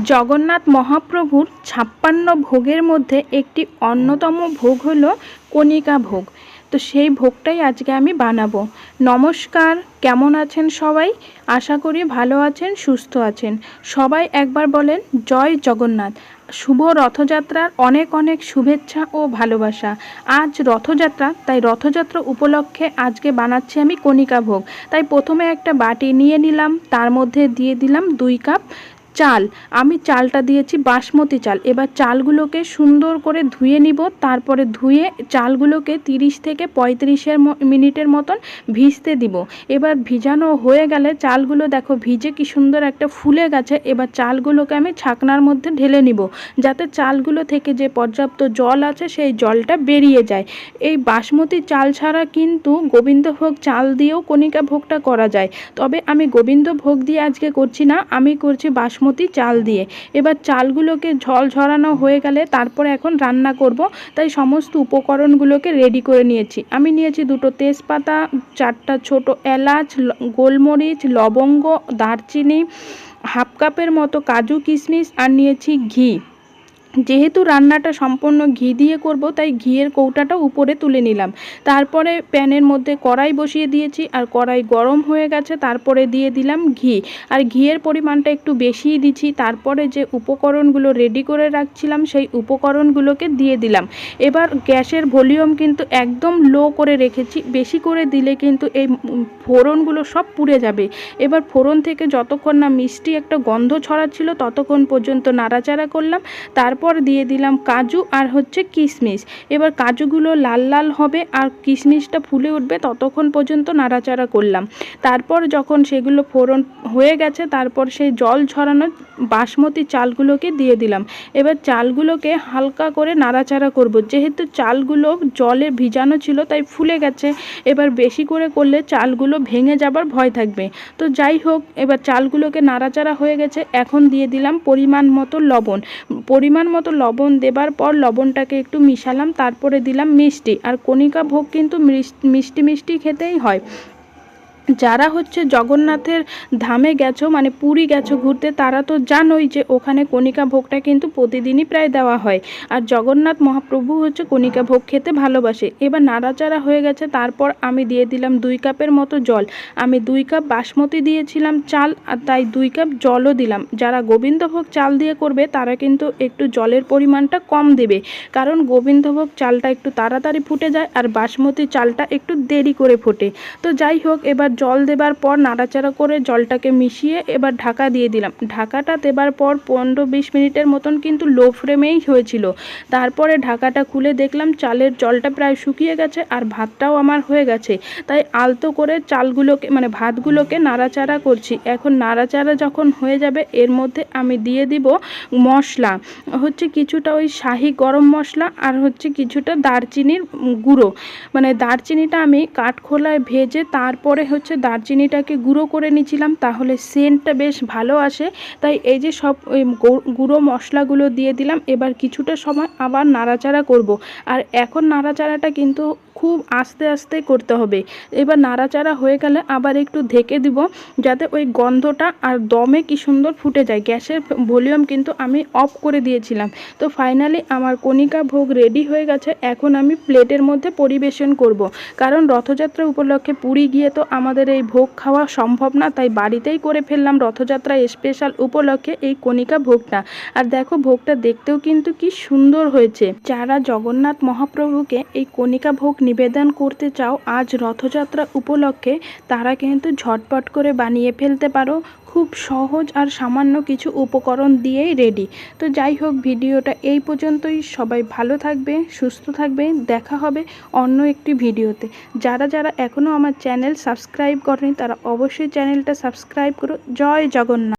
জগন্নাথ মহাপ্রভুর ছাপ্পান্ন ভোগের মধ্যে একটি অন্যতম ভোগ হলো কণিকা ভোগ। তো সেই ভোগটাই আজকে আমি বানাবো। নমস্কার, কেমন আছেন সবাই? আশা করি ভালো আছেন, সুস্থ আছেন। সবাই একবার বলেন, জয় জগন্নাথ। শুভ রথযাত্রার অনেক অনেক শুভেচ্ছা ও ভালোবাসা। আজ রথযাত্রা, তাই রথযাত্রা উপলক্ষে আজকে বানাচ্ছি আমি কণিকা ভোগ। তাই প্রথমে একটা বাটি নিয়ে নিলাম, তার মধ্যে দিয়ে দিলাম দুই কাপ চাল। আমি চালটা দিয়েছি বাসমতি চাল। এবার চালগুলোকে সুন্দর করে ধুয়ে নিব। তারপরে ধুয়ে চালগুলোকে তিরিশ থেকে পঁয়ত্রিশের মিনিটের মতন ভিজতে দিব। এবার ভিজানো হয়ে গেলে চালগুলো দেখো ভিজে কি সুন্দর একটা ফুলে গেছে। এবার চালগুলোকে আমি ছাকনার মধ্যে ঢেলে নিব। যাতে চালগুলো থেকে যে পর্যাপ্ত জল আছে সেই জলটা বেরিয়ে যায়। এই বাসমতি চাল ছাড়া কিন্তু গোবিন্দভোগ চাল দিয়েও কণিকা ভোগটা করা যায়। তবে আমি গোবিন্দভোগ দিয়ে আজকে করছি না। আমি করছি বাসমতি বাসমতি চাল দিয়ে। এবার চালগুলোকে ঝল ঝরানো হয়ে গেলে তারপরে এখন রান্না করব। তাই সমস্ত উপকরণগুলোকে রেডি করে নিয়েছি। আমি নিয়েছি দুটো তেজপাতা, চারটা ছোট এলাচ গোলমরিচ, লবঙ্গ, দারচিনি, হাফ কাপের মতো কাজু কিশমিশ আর নিয়েছি ঘি। যেহেতু রান্নাটা সম্পূর্ণ ঘি দিয়ে করব, তাই ঘিয়ের কৌটাটা উপরে তুলে নিলাম। তারপরে প্যানের মধ্যে কড়াই বসিয়ে দিয়েছি, আর কড়াই গরম হয়ে গেছে, তারপরে দিয়ে দিলাম ঘি। আর ঘিয়ের পরিমাণটা একটু বেশিই দিচ্ছি, তারপরে যে উপকরণগুলো রেডি করে রাখছিলাম, সেই উপকরণগুলোকে দিয়ে দিলাম। এবার গ্যাসের ভলিউম কিন্তু একদম লো করে রেখেছি, বেশি করে দিলে কিন্তু এই ফোড়নগুলো সব পুড়ে যাবে। এবার ফোড়ন থেকে যতক্ষণ না মিষ্টি একটা গন্ধ ছড়াচ্ছিল, ততক্ষণ পর্যন্ত নাড়াচাড়া করলাম, তারপর তারপর দিয়ে দিলাম কাজু আর হচ্ছে কিশমিশ। এবার কাজুগুলো লাল লাল হবে আর কিশমিশটা ফুলে উঠবে ততক্ষণ পর্যন্ত নাড়াচাড়া করলাম। তারপর যখন সেগুলো ফোড়ন হয়ে গেছে, তারপর সেই জল ঝরানো বাসমতি চালগুলোকে দিয়ে দিলাম। এবার চালগুলোকে হালকা করে নাড়াচাড়া করব। যেহেতু চালগুলো জলে ভিজানো ছিল, তাই ফুলে গেছে। এবার বেশি করে করলে চালগুলো ভেঙে যাবার ভয় থাকবে। তো যাই হোক, এবার চালগুলোকে নাড়াচাড়া হয়ে গেছে। এখন দিয়ে দিলাম পরিমাণ মতো লবণ। পরিমাণ মতো লবণ দেবার পর লবণটাকে একটু মিশালাম, তারপরে দিলাম মিষ্টি। আর কণিকা ভোগ কিন্তু মিষ্টি মিষ্টি খেতেই হয়। যারা হচ্ছে জগন্নাথের ধামে গেছো মানে পুরী গেছো ঘুরতে, তারা তো জানোই যে ওখানে কণিকা ভোগটা কিন্তু প্রতিদিনই প্রায় দেওয়া হয়। আর জগন্নাথ মহাপ্রভু হচ্ছে কণিকা ভোগ খেতে ভালোবাসে। এবার নাড়াচাড়া হয়ে গেছে, তারপর আমি দিয়ে দিলাম দুই কাপের মতো জল। আমি দুই কাপ বাসমতি দিয়েছিলাম চাল, আর তাই দুই কাপ জলও দিলাম। যারা গোবিন্দভোগ চাল দিয়ে করবে, তারা কিন্তু একটু জলের পরিমাণটা কম দেবে। কারণ গোবিন্দভোগ চালটা একটু তাড়াতাড়ি ফুটে যায়, আর বাসমতি চালটা একটু দেরি করে ফোটে। তো যাই হোক, এবার জল দেবার পর নাড়াচাড়া করে জলটাকে মিশিয়ে এবার ঢাকা দিয়ে দিলাম। ঢাকাটা দেবার পর পনেরো বিশ মিনিটের মতন কিন্তু লো ফ্লেমেই হয়েছিল। তারপরে ঢাকাটা খুলে দেখলাম চালের জলটা প্রায় শুকিয়ে গেছে আর ভাতটাও আমার হয়ে গেছে। তাই আলতো করে চালগুলোকে মানে ভাতগুলোকে নাড়াচাড়া করছি। এখন নাড়াচাড়া যখন হয়ে যাবে, এর মধ্যে আমি দিয়ে দিব মশলা। হচ্ছে কিছুটা ওই শাহি গরম মশলা আর হচ্ছে কিছুটা দারচিনির গুঁড়ো। মানে দারচিনিটা আমি কাঠখোলায় ভেজে তারপরে হচ্ছে হচ্ছে দারচিনিটাকে গুঁড়ো করে নিয়েছিলাম, তাহলে সেন্টটা বেশ ভালো আসে। তাই এই যে সব গুঁড়ো মশলাগুলো দিয়ে দিলাম, এবার কিছুটা সময় আবার নাড়াচাড়া করব। আর এখন নাড়াচাড়াটা কিন্তু খুব আস্তে আস্তে করতে হবে। এবার নাড়াচাড়া হয়ে গেলে আবার একটু ঢেকে দিব, যাতে ওই গন্ধটা আর দমে কি সুন্দর ফুটে যায়। গ্যাসের ভলিউম কিন্তু আমি অফ করে দিয়েছিলাম। তো ফাইনালি আমার কণিকা ভোগ রেডি হয়ে গেছে। এখন আমি প্লেটের মধ্যে পরিবেশন করব। কারণ রথযাত্রা উপলক্ষে পুরী গিয়ে তো আমাদের এই ভোগ খাওয়া সম্ভব না, তাই বাড়িতেই করে ফেললাম রথযাত্রা স্পেশাল উপলক্ষে এই কণিকা ভোগটা। আর দেখো ভোগটা দেখতেও কিন্তু কি সুন্দর হয়েছে। যারা জগন্নাথ মহাপ্রভুকে এই কণিকা ভোগ নিবেদন করতে চাও, আজ রথযাত্রা উপলক্ষে তারা কিন্তু ঝটপট করে বানিয়ে ফেলতে পারো। খুব সহজ আর সামান্য কিছু উপকরণ দিয়েই রেডি তো যাই হোক, ভিডিওটা এই পর্যন্তই। সবাই ভালো থাকবে, সুস্থ থাকবে। দেখা হবে অন্য একটি ভিডিওতে। যারা যারা এখনও আমার চ্যানেল সাবস্ক্রাইব করেনি, তারা অবশ্যই চ্যানেলটা সাবস্ক্রাইব করো। জয় জগন্নাথ।